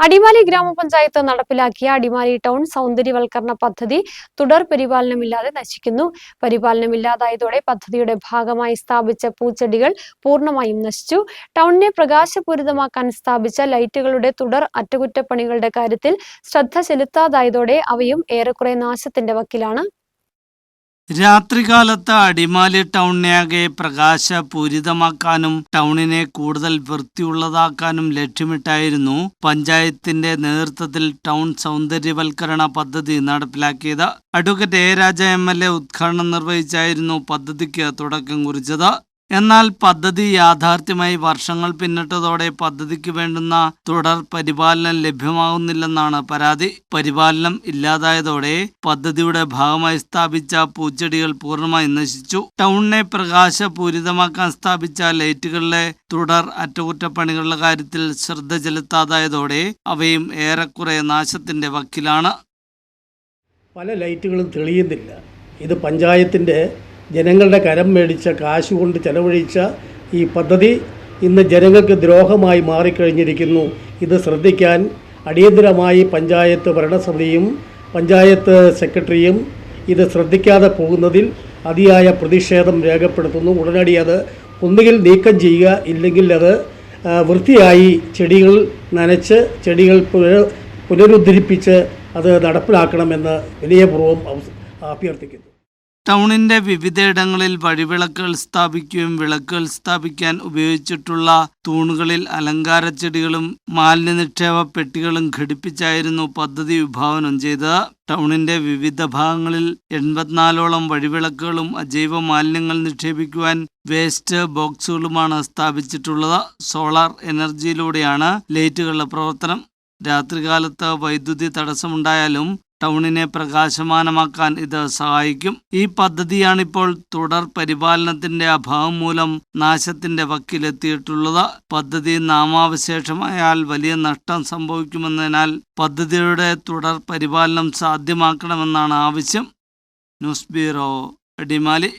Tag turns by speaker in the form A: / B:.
A: അടിമാലി ഗ്രാമപഞ്ചായത്ത് നടപ്പിലാക്കിയ അടിമാലി ടൗൺ സൗന്ദര്യവൽക്കരണ പദ്ധതി തുടർ പരിപാലനമില്ലാതെ നശിക്കുന്നു. പരിപാലനമില്ലാതായതോടെ പദ്ധതിയുടെ ഭാഗമായി സ്ഥാപിച്ച പൂച്ചെടികൾ പൂർണമായും നശിച്ചു. ടൗണിനെ പ്രകാശപൂരിതമാക്കാൻ സ്ഥാപിച്ച ലൈറ്റുകളുടെ തുടർ അറ്റകുറ്റപ്പണികളുടെ കാര്യത്തിൽ ശ്രദ്ധ ചെലുത്താതായതോടെ അവയും ഏറെക്കുറെ നാശത്തിന്റെ വക്കിലാണ്.
B: രാത്രികാലത്ത് അടിമാലി ടൗണിനെയാകെ പ്രകാശപൂരിതമാക്കാനും ടൗണിനെ കൂടുതൽ വൃത്തിയുള്ളതാക്കാനും ലക്ഷ്യമിട്ടായിരുന്നു പഞ്ചായത്തിന്റെ നേതൃത്വത്തിൽ ടൗൺ സൗന്ദര്യവൽക്കരണ പദ്ധതി നടപ്പിലാക്കിയത്. Advocate A Raja M L A ഉദ്ഘാടനം നിർവഹിച്ചായിരുന്നു പദ്ധതിക്ക് തുടക്കം കുറിച്ചത്. എന്നാൽ പദ്ധതി യാഥാർത്ഥ്യമായി വർഷങ്ങൾ പിന്നിട്ടതോടെ പദ്ധതിക്ക് വേണ്ടുന്ന തുടർ പരിപാലനം ലഭ്യമാകുന്നില്ലെന്നാണ് പരാതി. പരിപാലനം ഇല്ലാതായതോടെ പദ്ധതിയുടെ ഭാഗമായി സ്ഥാപിച്ച പൂച്ചെടികൾ പൂർണമായി നശിച്ചു. ടൗണിനെ പ്രകാശപൂരിതമാക്കാൻ സ്ഥാപിച്ച ലൈറ്റുകളിലെ തുടർ അറ്റകുറ്റപ്പണികളുടെ കാര്യത്തിൽ ശ്രദ്ധ ചെലുത്താതായതോടെ അവയും ഏറെക്കുറെ നാശത്തിന്റെ വക്കിലാണ്.
C: പല ലൈറ്റുകളും തെളിയുന്നില്ല. ഇത് പഞ്ചായത്തിന്റെ ജനങ്ങളുടെ കരം മേടിച്ച കാശ് കൊണ്ട് ചെലവഴിച്ച ഈ പദ്ധതി ഇന്ന് ജനങ്ങൾക്ക് ദ്രോഹമായി മാറിക്കഴിഞ്ഞിരിക്കുന്നു. ഇത് ശ്രദ്ധിക്കാൻ അടിയന്തരമായി പഞ്ചായത്ത് ഭരണസമിതിയും പഞ്ചായത്ത് സെക്രട്ടറിയും ഇത് ശ്രദ്ധിക്കാതെ പോകുന്നതിൽ അതിയായ പ്രതിഷേധം രേഖപ്പെടുത്തുന്നു. ഉടനടി അത് ഒന്നുകിൽ നീക്കം ചെയ്യുക ഇല്ലെങ്കിൽ അത് വൃത്തിയായി ചെടികൾ നനച്ച് ചെടികൾ പുനരുദ്ധരിപ്പിച്ച് അത് നടപ്പിലാക്കണമെന്ന് വിനയപൂർവം അഭ്യർത്ഥിക്കുന്നു.
B: ടൗണിന്റെ വിവിധയിടങ്ങളിൽ വഴിവിളക്കുകൾ സ്ഥാപിക്കുകയും വിളക്കുകൾ സ്ഥാപിക്കാൻ ഉപയോഗിച്ചിട്ടുള്ള തൂണുകളിൽ അലങ്കാര ചെടികളും മാലിന്യ നിക്ഷേപ പെട്ടികളും ഘടിപ്പിച്ചായിരുന്നു പദ്ധതി വിഭാവനം ചെയ്തത്. ടൗണിന്റെ വിവിധ ഭാഗങ്ങളിൽ എൺപത്തിനാലോളം വഴിവിളക്കുകളും അജൈവ മാലിന്യങ്ങൾ നിക്ഷേപിക്കുവാൻ വേസ്റ്റ് ബോക്സുകളുമാണ് സ്ഥാപിച്ചിട്ടുള്ളത്. സോളാർ എനർജിയിലൂടെയാണ് ലൈറ്റുകളുടെ പ്രവർത്തനം. രാത്രികാലത്ത് വൈദ്യുതി തടസ്സമുണ്ടായാലും ടൗണിനെ പ്രകാശമാനമാക്കാൻ ഇത് സഹായിക്കും. ഈ പദ്ധതിയാണിപ്പോൾ തുടർ പരിപാലനത്തിന്റെ അഭാവം മൂലം നാശത്തിന്റെ വക്കിലെത്തിയിട്ടുള്ളത്. പദ്ധതി നാമാവശേഷമായാൽ വലിയ നഷ്ടം സംഭവിക്കുമെന്നതിനാൽ പദ്ധതിയുടെ തുടർ പരിപാലനം സാധ്യമാക്കണമെന്നാണ് ആവശ്യം. News bureau Adimali.